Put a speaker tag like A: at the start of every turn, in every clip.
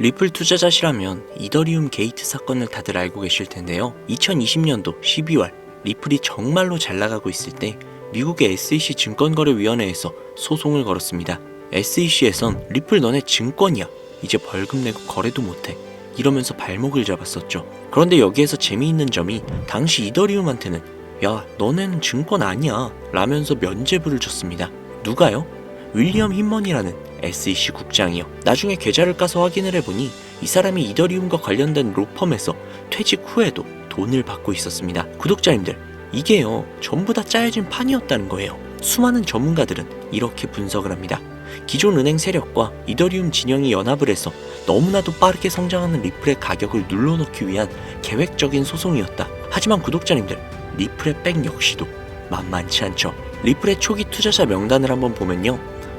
A: 리플 투자자시라면 이더리움 게이트 사건을 다들 알고 계실 텐데요. 2020년도 12월 리플이 정말로 잘 나가고 있을 때 미국의 SEC 증권거래위원회에서 소송을 걸었습니다. SEC에선 리플 너네 증권이야. 이제 벌금 내고 거래도 못해. 이러면서 발목을 잡았었죠. 그런데 여기에서 재미있는 점이 당시 이더리움한테는 야 너네는 증권 아니야 라면서 면죄부를 줬습니다. 누가요? 윌리엄 힌먼이라는 SEC 국장이요. 나중에 계좌를 까서 확인을 해보니 이 사람이 이더리움과 관련된 로펌에서 퇴직 후에도 돈을 받고 있었습니다. 구독자님들, 이게요, 전부 다 짜여진 판이었다는 거예요. 수많은 전문가들은 이렇게 분석을 합니다. 기존 은행 세력과 이더리움 진영이 연합을 해서 너무나도 빠르게 성장하는 리플의 가격을 눌러놓기 위한 계획적인 소송이었다. 하지만 구독자님들, 리플의 백 역시도 만만치 않죠. 리플의 초기 투자자 명단을 한번 보면요.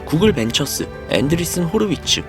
A: 구글 벤처스, 앤드리슨 호르위츠,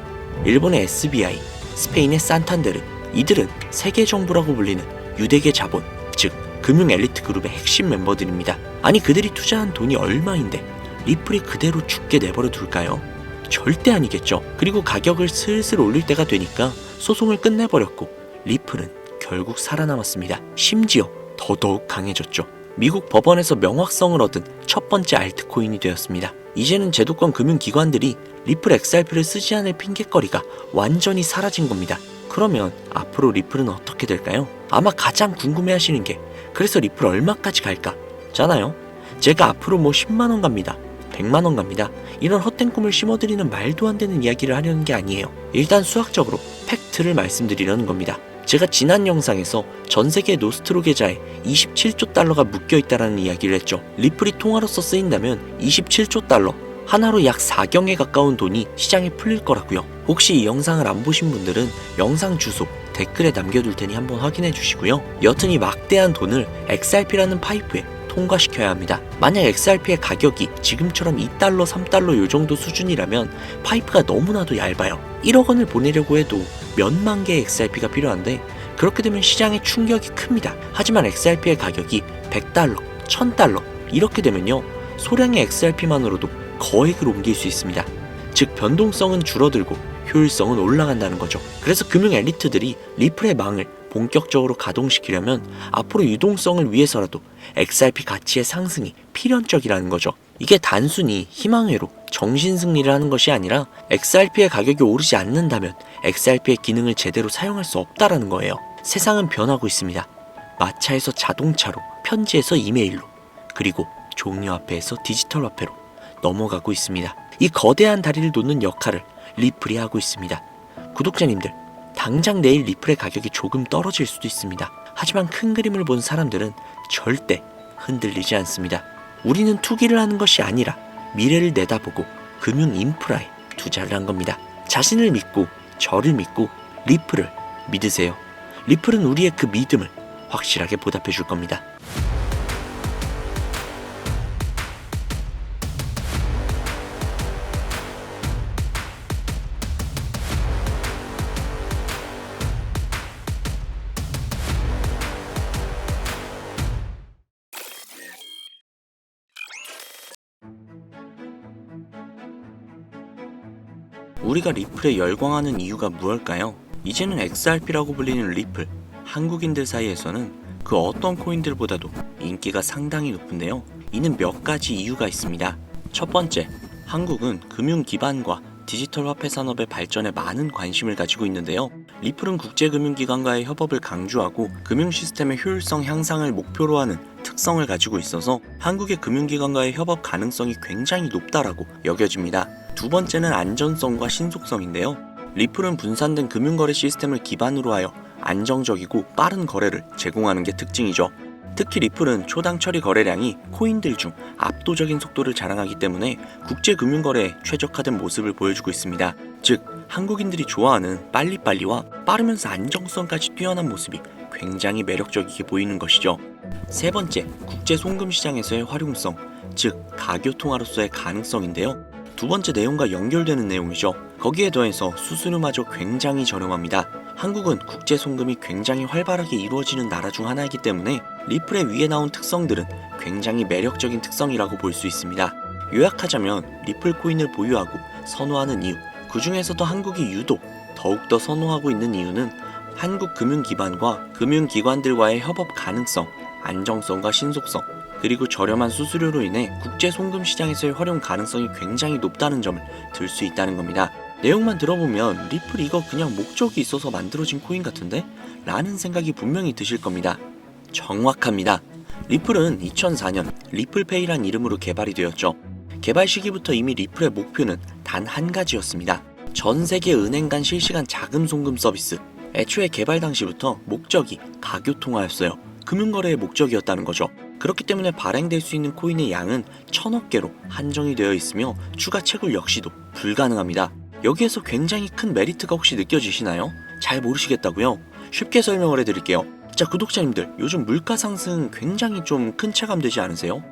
A: 일본의 SBI, 스페인의 산탄데르 이들은 세계 정부라고 불리는 유대계 자본, 즉 금융 엘리트 그룹의 핵심 멤버들입니다. 아니 그들이 투자한 돈이 얼마인데 리플이 그대로 죽게 내버려 둘까요? 절대 아니겠죠. 그리고 가격을 슬슬 올릴 때가 되니까 소송을 끝내버렸고 리플은 결국 살아남았습니다. 심지어 더더욱 강해졌죠. 미국 법원에서 명확성을 얻은 첫 번째 알트코인이 되었습니다. 이제는 제도권 금융기관들이 리플 XRP를 쓰지 않을 핑계거리가 완전히 사라진 겁니다. 그러면 앞으로 리플은 어떻게 될까요? 아마 가장 궁금해 하시는 게 그래서 리플 얼마까지 갈까? 잖아요. 제가 앞으로 뭐 10만원 갑니다. 100만원 갑니다. 이런 헛된 꿈을 심어드리는 말도 안 되는 이야기를 하려는 게 아니에요. 일단 수학적으로 팩트를 말씀드리려는 겁니다. 제가 지난 영상에서 전 세계 노스트로 계좌에 27조 달러가 묶여 있다라는 이야기를 했죠. 리플이 통화로서 쓰인다면 27조 달러, 하나로 약 4경에 가까운 돈이 시장에 풀릴 거라고요. 혹시 이 영상을 안 보신 분들은 영상 주소 댓글에 남겨둘 테니 한번 확인해 주시고요. 여튼 이 막대한 돈을 XRP라는 파이프에 통과시켜야 합니다. 만약 XRP의 가격이 지금처럼 2달러, 3달러 요 정도 수준이라면 파이프가 너무나도 얇아요. 1억 원을 보내려고 해도 몇만 개의 XRP가 필요한데 그렇게 되면 시장의 충격이 큽니다. 하지만 XRP의 가격이 100달러, 1000달러 이렇게 되면요. 소량의 XRP만으로도 거액을 옮길 수 있습니다. 즉 변동성은 줄어들고 효율성은 올라간다는 거죠. 그래서 금융 엘리트들이 리플의 망을 본격적으로 가동시키려면 앞으로 유동성을 위해서라도 XRP 가치의 상승이 필연적이라는 거죠. 이게 단순히 희망회로 정신 승리를 하는 것이 아니라 XRP의 가격이 오르지 않는다면 XRP의 기능을 제대로 사용할 수 없다라는 거예요. 세상은 변하고 있습니다. 마차에서 자동차로, 편지에서 이메일로, 그리고 종료 화폐에서 디지털 화폐로 넘어가고 있습니다. 이 거대한 다리를 놓는 역할을 리플이 하고 있습니다. 구독자님들, 당장 내일 리플의 가격이 조금 떨어질 수도 있습니다. 하지만 큰 그림을 본 사람들은 절대 흔들리지 않습니다. 우리는 투기를 하는 것이 아니라 미래를 내다보고 금융 인프라에 투자를 한 겁니다. 자신을 믿고 저를 믿고 리플을 믿으세요. 리플은 우리의 그 믿음을 확실하게 보답해 줄 겁니다. 우리가 리플에 열광하는 이유가 무엇일까요? 이제는 XRP라고 불리는 리플, 한국인들 사이에서는 그 어떤 코인들보다도 인기가 상당히 높은데요. 이는 몇 가지 이유가 있습니다. 첫 번째, 한국은 금융 기반과 디지털 화폐 산업의 발전에 많은 관심을 가지고 있는데요. 리플은 국제금융기관과의 협업을 강조하고 금융 시스템의 효율성 향상을 목표로 하는 특성을 가지고 있어서 한국의 금융기관과의 협업 가능성이 굉장히 높다라고 여겨집니다. 두 번째는 안전성과 신속성인데요. 리플은 분산된 금융거래 시스템을 기반으로 하여 안정적이고 빠른 거래를 제공하는 게 특징이죠. 특히 리플은 초당 처리 거래량이 코인들 중 압도적인 속도를 자랑하기 때문에 국제 금융 거래에 최적화된 모습을 보여주고 있습니다. 즉, 한국인들이 좋아하는 빨리빨리와 빠르면서 안정성까지 뛰어난 모습이 굉장히 매력적이게 보이는 것이죠. 세 번째, 국제 송금 시장에서의 활용성, 즉 가교 통화로서의 가능성인데요. 두 번째 내용과 연결되는 내용이죠. 거기에 더해서 수수료마저 굉장히 저렴합니다. 한국은 국제 송금이 굉장히 활발하게 이루어지는 나라 중 하나이기 때문에 리플의 위에 나온 특성들은 굉장히 매력적인 특성이라고 볼 수 있습니다. 요약하자면 리플 코인을 보유하고 선호하는 이유, 그 중에서도 한국이 유독 더욱더 선호하고 있는 이유는 한국 금융 기반과 금융 기관들과의 협업 가능성, 안정성과 신속성, 그리고 저렴한 수수료로 인해 국제 송금 시장에서의 활용 가능성이 굉장히 높다는 점을 들 수 있다는 겁니다. 내용만 들어보면 리플 이거 그냥 목적이 있어서 만들어진 코인 같은데? 라는 생각이 분명히 드실 겁니다. 정확합니다. 리플은 2004년 리플페이란 이름으로 개발이 되었죠. 개발 시기부터 이미 리플의 목표는 단 한 가지였습니다. 전 세계 은행 간 실시간 자금 송금 서비스. 애초에 개발 당시부터 목적이 가교 통화였어요. 금융거래의 목적이었다는 거죠. 그렇기 때문에 발행될 수 있는 코인의 양은 천억 개로 한정이 되어 있으며 추가 채굴 역시도 불가능합니다. 여기에서 굉장히 큰 메리트가 혹시 느껴지시나요? 잘 모르시겠다고요? 쉽게 설명을 해드릴게요. 자, 구독자님들, 요즘 물가 상승 굉장히 좀 큰 체감 되지 않으세요?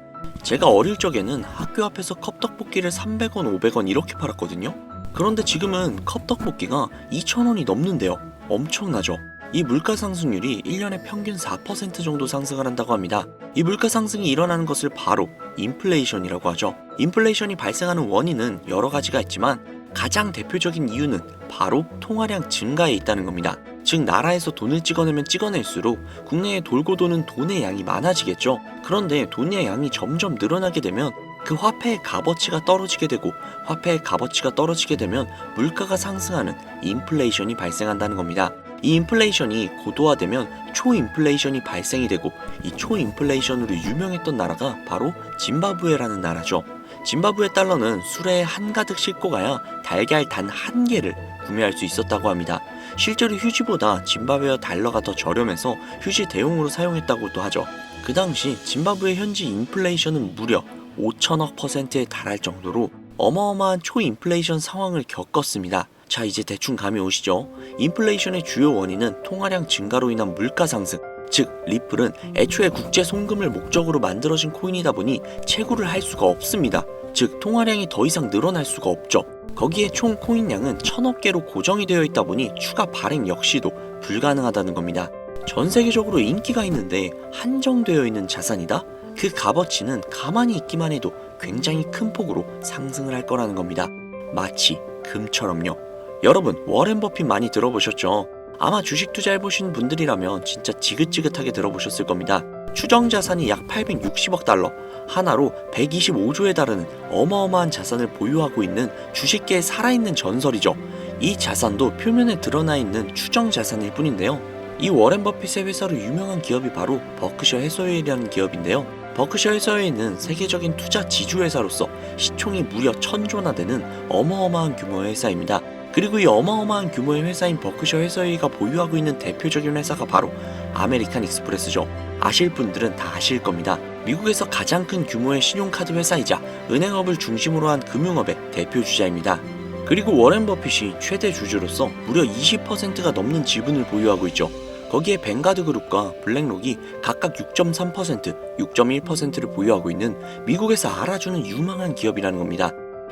A: 제가 어릴 적에는 학교 앞에서 컵떡볶이를 300원, 500원 이렇게 팔았거든요. 그런데 지금은 컵떡볶이가 2,000원이 넘는데요. 엄청나죠? 이 물가 상승률이 1년에 평균 4% 정도 상승을 한다고 합니다. 이 물가 상승이 일어나는 것을 바로 인플레이션이라고 하죠. 인플레이션이 발생하는 원인은 여러 가지가 있지만 가장 대표적인 이유는 바로 통화량 증가에 있다는 겁니다. 즉 나라에서 돈을 찍어내면 찍어낼수록 국내에 돌고 도는 돈의 양이 많아지겠죠. 그런데 돈의 양이 점점 늘어나게 되면 그 화폐의 값어치가 떨어지게 되고 화폐의 값어치가 떨어지게 되면 물가가 상승하는 인플레이션이 발생한다는 겁니다. 이 인플레이션이 고도화되면 초인플레이션이 발생이 되고 이 초인플레이션으로 유명했던 나라가 바로 짐바브웨라는 나라죠. 짐바브웨 달러는 수레에 한가득 싣고 가야 달걀 단 한 개를 구매할 수 있었다고 합니다. 실제로 휴지보다 짐바브웨어 달러가 더 저렴해서 휴지 대용으로 사용했다고도 하죠. 그 당시 짐바브웨 현지 인플레이션은 무려 5천억 퍼센트에 달할 정도로 어마어마한 초인플레이션 상황을 겪었습니다. 자, 이제 대충 감이 오시죠? 인플레이션의 주요 원인은 통화량 증가로 인한 물가 상승. 즉, 리플은 애초에 국제 송금을 목적으로 만들어진 코인이다 보니 채굴을 할 수가 없습니다. 즉, 통화량이 더 이상 늘어날 수가 없죠. 거기에 총 코인량은 천억 개로 고정이 되어 있다 보니 추가 발행 역시도 불가능하다는 겁니다. 전 세계적으로 인기가 있는데 한정되어 있는 자산이다? 그 값어치는 가만히 있기만 해도 굉장히 큰 폭으로 상승을 할 거라는 겁니다. 마치 금처럼요. 여러분, 워렌 버핏 많이 들어보셨죠? 아마 주식 투자해보신 분들이라면 진짜 지긋지긋하게 들어보셨을 겁니다. 추정 자산이 약 860억 달러, 하나로 125조에 달하는 어마어마한 자산을 보유하고 있는 주식계의 살아있는 전설이죠. 이 자산도 표면에 드러나 있는 추정 자산일 뿐인데요. 이 워렌 버핏의 회사로 유명한 기업이 바로 버크셔 해서웨이라는 기업인데요. 버크셔 해서웨이는 세계적인 투자 지주회사로서 시총이 무려 천조나 되는 어마어마한 규모의 회사입니다. 그리고 이 어마어마한 규모의 회사인 버크셔 해서웨이가 보유하고 있는 대표적인 회사가 바로 아메리칸 익스프레스죠. 아실 분들은 다 아실 겁니다. 미국에서 가장 큰 규모의 신용카드 회사이자 은행업을 중심으로 한 금융업의 대표 주자입니다. 그리고 워렌 버핏이 최대 주주로서 무려 20%가 넘는 지분을 보유하고 있죠. 거기에 뱅가드 그룹과 블랙록이 각각 6.3%, 6.1%를 보유하고 있는 미국에서 알아주는 유망한 기업이라는 겁니다.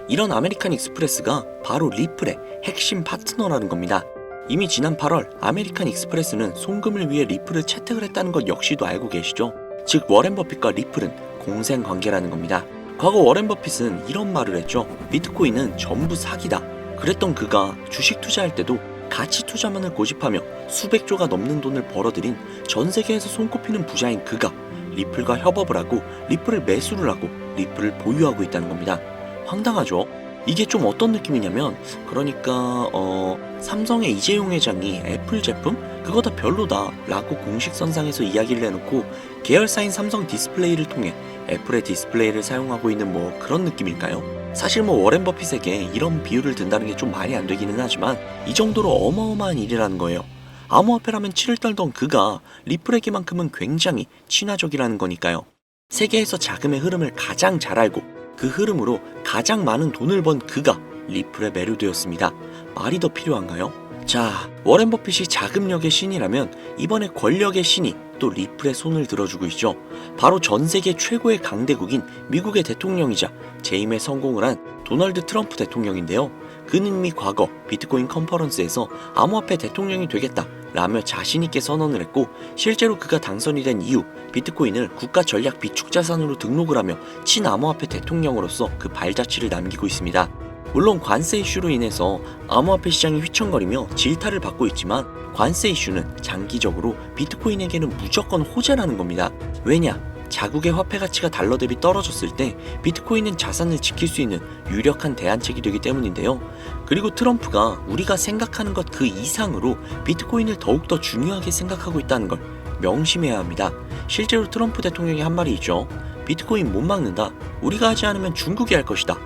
A: 이런 아메리칸 익스프레스가 바로 리플의 핵심 파트너라는 겁니다. 이미 지난 8월 아메리칸 익스프레스는 송금을 위해 리플을 채택을 했다는 것 역시도 알고 계시죠? 즉 워렌 버핏과 리플은 공생 관계라는 겁니다. 과거 워렌 버핏은 이런 말을 했죠. 비트코인은 전부 사기다. 그랬던 그가 주식 투자할 때도 가치 투자만을 고집하며 수백조가 넘는 돈을 벌어들인 전 세계에서 손꼽히는 부자인 그가 리플과 협업을 하고 리플을 매수를 하고 리플을 보유하고 있다는 겁니다. 황당하죠? 이게 좀 어떤 느낌이냐면 그러니까 어 삼성의 이재용 회장이 애플 제품 그거 다 별로다 라고 공식 선상에서 이야기를 해놓고 계열사인 삼성 디스플레이를 통해 애플의 디스플레이를 사용하고 있는 뭐 그런 느낌일까요? 사실 뭐 워렌 버핏에게 이런 비유를 든다는 게 좀 말이 안 되기는 하지만 이 정도로 어마어마한 일이라는 거예요. 암호화폐라면 치를 떨던 그가 리플에게만큼은 굉장히 친화적이라는 거니까요. 세계에서 자금의 흐름을 가장 잘 알고 그 흐름으로 가장 많은 돈을 번 그가 리플에 매료되었습니다. 말이 더 필요한가요? 자, 워렌 버핏이 자금력의 신이라면 이번에 권력의 신이 또 리플의 손을 들어주고 있죠. 바로 전 세계 최고의 강대국인 미국의 대통령이자 재임에 성공을 한 도널드 트럼프 대통령인데요. 그는 이미 과거 비트코인 컨퍼런스에서 암호화폐 대통령이 되겠다 라며 자신있게 선언을 했고 실제로 그가 당선이 된 이후 비트코인을 국가 전략 비축 자산으로 등록을 하며 친암호화폐 대통령으로서 그 발자취를 남기고 있습니다. 물론 관세 이슈로 인해서 암호화폐 시장이 휘청거리며 질타를 받고 있지만 관세 이슈는 장기적으로 비트코인에게는 무조건 호재라는 겁니다. 왜냐? 자국의 화폐 가치가 달러 대비 떨어졌을 때 비트코인은 자산을 지킬 수 있는 유력한 대안책이 되기 때문인데요. 그리고 트럼프가 우리가 생각하는 것 그 이상으로 비트코인을 더욱더 중요하게 생각하고 있다는 걸 명심해야 합니다. 실제로 트럼프 대통령이 한 말이 있죠. 비트코인 못 막는다. 우리가 하지 않으면 중국이 할 것이다.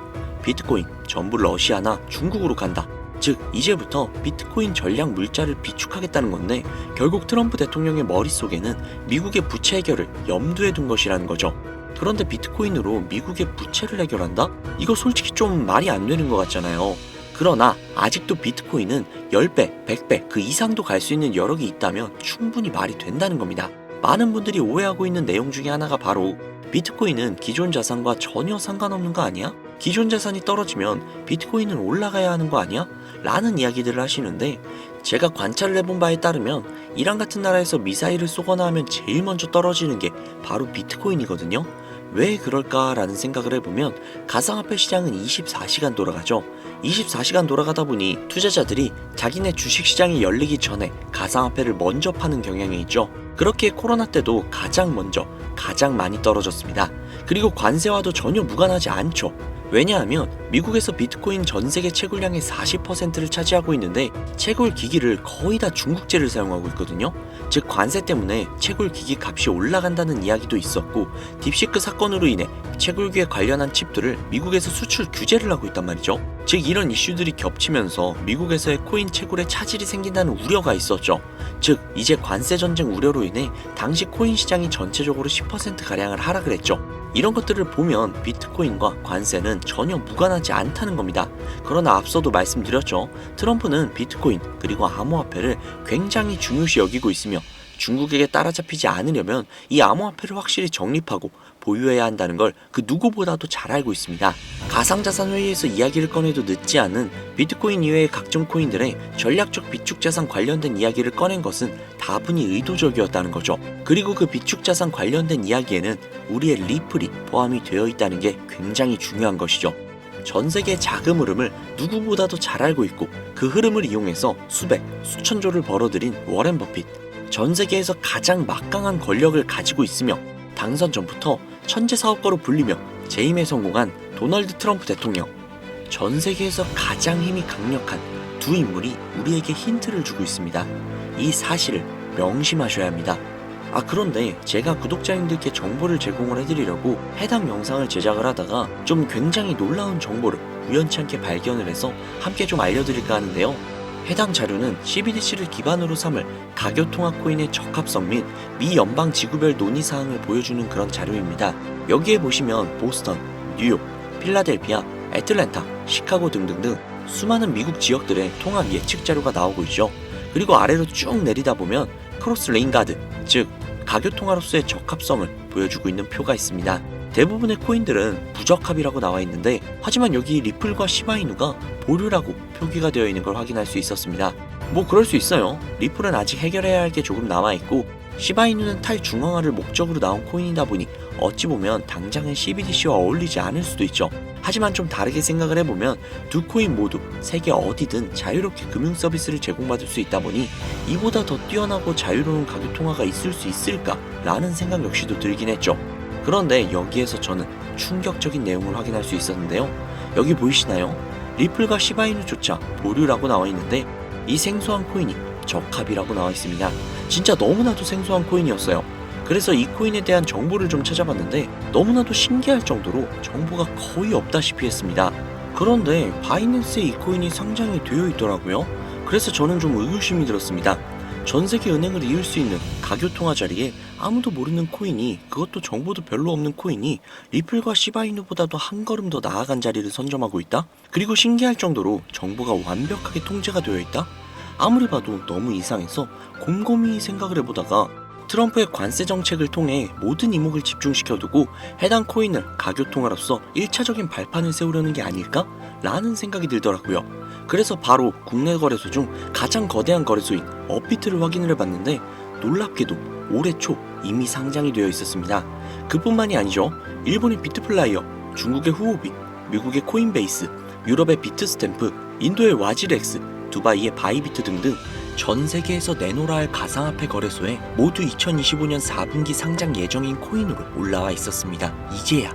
A: 비트코인 전부 러시아나 중국으로 간다. 즉 이제부터 비트코인 전략 물자를 비축하겠다는 건데 결국 트럼프 대통령의 머릿속에는 미국의 부채 해결을 염두에 둔 것이라는 거죠. 그런데 비트코인으로 미국의 부채를 해결한다? 이거 솔직히 좀 말이 안 되는 것 같잖아요. 그러나 아직도 비트코인은 10배, 100배 그 이상도 갈 수 있는 여력이 있다면 충분히 말이 된다는 겁니다. 많은 분들이 오해하고 있는 내용 중에 하나가 바로 비트코인은 기존 자산과 전혀 상관없는 거 아니야? 기존 자산이 떨어지면 비트코인은 올라가야 하는 거 아니야? 라는 이야기들을 하시는데 제가 관찰을 해본 바에 따르면 이란 같은 나라에서 미사일을 쏘거나 하면 제일 먼저 떨어지는 게 바로 비트코인이거든요. 왜 그럴까라는 생각을 해보면 가상화폐 시장은 24시간 돌아가죠. 24시간 돌아가다 보니 투자자들이 자기네 주식 시장이 열리기 전에 가상화폐를 먼저 파는 경향이 있죠. 그렇게 코로나 때도 가장 먼저 가장 많이 떨어졌습니다. 그리고 관세와도 전혀 무관하지 않죠. 왜냐하면 미국에서 비트코인 전 세계 채굴량의 40%를 차지하고 있는데 채굴 기기를 거의 다 중국제를 사용하고 있거든요. 즉 관세 때문에 채굴 기기 값이 올라간다는 이야기도 있었고 딥시크 사건으로 인해 채굴기에 관련한 칩들을 미국에서 수출 규제를 하고 있단 말이죠. 즉 이런 이슈들이 겹치면서 미국에서의 코인 채굴에 차질이 생긴다는 우려가 있었죠. 즉 이제 관세 전쟁 우려로 인해 당시 코인 시장이 전체적으로 10% 가량을 하락을 했죠. 이런 것들을 보면 비트코인과 관세는 전혀 무관하지 않다는 겁니다. 그러나 앞서도 말씀드렸죠. 트럼프는 비트코인 그리고 암호화폐를 굉장히 중요시 여기고 있으며 중국에게 따라잡히지 않으려면 이 암호화폐를 확실히 정립하고 보유해야 한다는 걸 그 누구보다도 잘 알고 있습니다. 가상자산 회의에서 이야기를 꺼내도 늦지 않은 비트코인 이외의 각종 코인들의 전략적 비축자산 관련된 이야기를 꺼낸 것은 다분히 의도적이었다는 거죠. 그리고 그 비축자산 관련된 이야기에는 우리의 리플이 포함이 되어 있다는 게 굉장히 중요한 것이죠. 전 세계 자금 흐름을 누구보다도 잘 알고 있고 그 흐름을 이용해서 수백, 수천조를 벌어들인 워렌 버핏. 전 세계에서 가장 막강한 권력을 가지고 있으며 당선 전부터 천재 사업가로 불리며 재임에 성공한 도널드 트럼프 대통령. 전 세계에서 가장 힘이 강력한 두 인물이 우리에게 힌트를 주고 있습니다. 이 사실을 명심하셔야 합니다. 아 그런데 제가 구독자님들께 정보를 제공을 해드리려고 해당 영상을 제작을 하다가 좀 굉장히 놀라운 정보를 우연치 않게 발견을 해서 함께 좀 알려드릴까 하는데요. 해당 자료는 CBDC를 기반으로 삼을 가교통화 코인의 적합성 및 미 연방 지구별 논의 사항을 보여주는 그런 자료입니다. 여기에 보시면 보스턴, 뉴욕, 필라델피아, 애틀랜타, 시카고 등등등 수많은 미국 지역들의 통합 예측 자료가 나오고 있죠. 그리고 아래로 쭉 내리다 보면 크로스 레인 가드, 즉 가교통화로서의 적합성을 보여주고 있는 표가 있습니다. 대부분의 코인들은 부적합이라고 나와 있는데 하지만 여기 리플과 시바이누가 보류라고 표기가 되어 있는 걸 확인할 수 있었습니다. 뭐 그럴 수 있어요. 리플은 아직 해결해야 할 게 조금 남아 있고 시바이누는 탈중앙화를 목적으로 나온 코인이다 보니 어찌 보면 당장은 CBDC와 어울리지 않을 수도 있죠. 하지만 좀 다르게 생각을 해보면 두 코인 모두 세계 어디든 자유롭게 금융 서비스를 제공받을 수 있다 보니 이보다 더 뛰어나고 자유로운 가격 통화가 있을 수 있을까라는 생각 역시도 들긴 했죠. 그런데 여기에서 저는 충격적인 내용을 확인할 수 있었는데요. 여기 보이시나요? 리플과 시바이누조차 보류라고 나와 있는데 이 생소한 코인이 적합이라고 나와 있습니다. 진짜 너무나도 생소한 코인이었어요. 그래서 이 코인에 대한 정보를 좀 찾아봤는데 너무나도 신기할 정도로 정보가 거의 없다시피 했습니다. 그런데 바이낸스에 이 코인이 상장이 되어 있더라고요. 그래서 저는 좀 의구심이 들었습니다. 전 세계 은행을 이을 수 있는 가교통화 자리에 아무도 모르는 코인이 그것도 정보도 별로 없는 코인이 리플과 시바이누보다도 한 걸음 더 나아간 자리를 선점하고 있다? 그리고 신기할 정도로 정보가 완벽하게 통제가 되어 있다? 아무리 봐도 너무 이상해서 곰곰이 생각을 해보다가 트럼프의 관세 정책을 통해 모든 이목을 집중시켜두고 해당 코인을 가교통화로서 1차적인 발판을 세우려는 게 아닐까? 라는 생각이 들더라고요. 그래서 바로 국내 거래소 중 가장 거대한 거래소인 업비트를 확인을 해봤는데 놀랍게도 올해 초 이미 상장이 되어 있었습니다. 그뿐만이 아니죠. 일본의 비트플라이어, 중국의 후오비, 미국의 코인베이스, 유럽의 비트스탬프, 인도의 와지렉스, 두바이의 바이비트 등등 전 세계에서 내놓으라 할 가상화폐 거래소에 모두 2025년 4분기 상장 예정인 코인으로 올라와 있었습니다. 이제야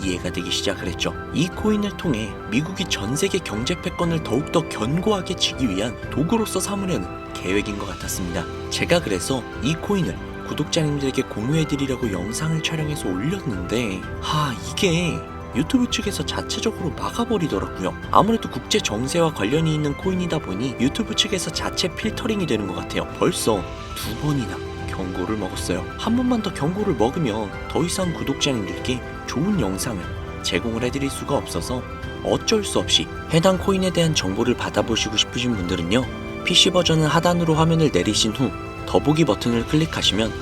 A: 이해가 되기 시작을 했죠. 이 코인을 통해 미국이 전 세계 경제 패권을 더욱더 견고하게 쥐기 위한 도구로서 삼으려는 계획인 것 같았습니다. 제가 그래서 이 코인을 구독자님들에게 공유해드리려고 영상을 촬영해서 올렸는데, 하, 이게 유튜브 측에서 자체적으로 막아버리더라고요. 아무래도 국제 정세와 관련이 있는 코인이다 보니 유튜브 측에서 자체 필터링이 되는 것 같아요. 벌써 두 번이나 경고를 먹었어요. 한 번만 더 경고를 먹으면 더 이상 구독자님들께 좋은 영상을 제공을 해드릴 수가 없어서 어쩔 수 없이 해당 코인에 대한 정보를 받아보시고 싶으신 분들은요. PC 버전은 하단으로 화면을 내리신 후 더보기 버튼을 클릭하시면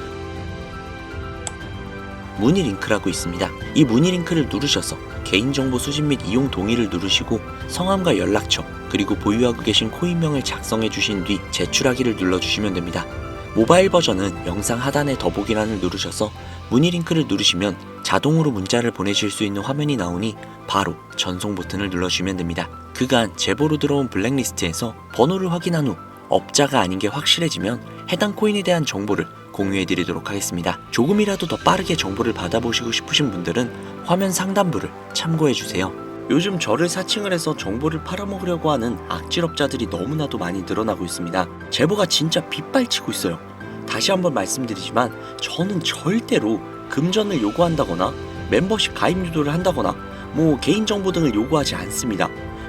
A: 문의 링크라고 있습니다. 이 문의 링크를 누르셔서 개인정보 수집 및 이용 동의를 누르시고 성함과 연락처 그리고 보유하고 계신 코인명을 작성해 주신 뒤 제출하기를 눌러주시면 됩니다. 모바일 버전은 영상 하단의 더보기란을 누르셔서 문의 링크를 누르시면 자동으로 문자를 보내실 수 있는 화면이 나오니 바로 전송 버튼을 눌러주시면 됩니다. 그간 제보로 들어온 블랙리스트에서 번호를 확인한 후 업자가 아닌 게 확실해지면 해당 코인에 대한 정보를 공유해 드리도록 하겠습니다. 조금이라도 더 빠르게 정보를 받아보시고 싶으신 분들은 화면 상단부를 참고해 주세요. 요즘 저를 사칭을 해서 정보를 팔아먹으려고 하는 악질업자들이 너무나도 많이 늘어나고 있습니다. 제보가 진짜 빗발치고 있어요. 다시 한번 말씀드리지만 저는 절대로 금전을 요구한다거나 멤버십 가입 유도를 한다거나 뭐 개인정보 등을 요구하지 않습니다.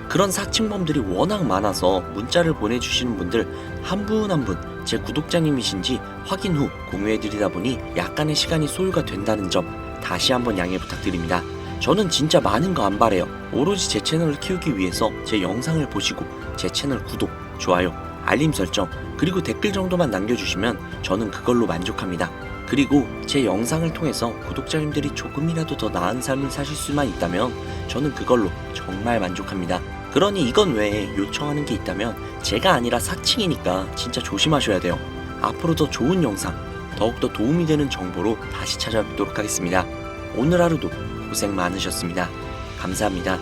A: 그런 사칭범들이 워낙 많아서 문자를 보내주시는 분들 한 분 한 분 제 구독자님이신지 확인 후 공유해드리다 보니 약간의 시간이 소요가 된다는 점 다시 한번 양해 부탁드립니다. 저는 진짜 많은 거 안 바래요. 오로지 제 채널을 키우기 위해서 제 영상을 보시고 제 채널 구독, 좋아요, 알림 설정, 그리고 댓글 정도만 남겨주시면 저는 그걸로 만족합니다. 그리고 제 영상을 통해서 구독자님들이 조금이라도 더 나은 삶을 사실 수만 있다면 저는 그걸로 정말 만족합니다. 그러니 이건 외에 요청하는 게 있다면 제가 아니라 사칭이니까 진짜 조심하셔야 돼요. 앞으로 더 좋은 영상, 더욱더 도움이 되는 정보로 다시 찾아뵙도록 하겠습니다. 오늘 하루도 고생 많으셨습니다. 감사합니다.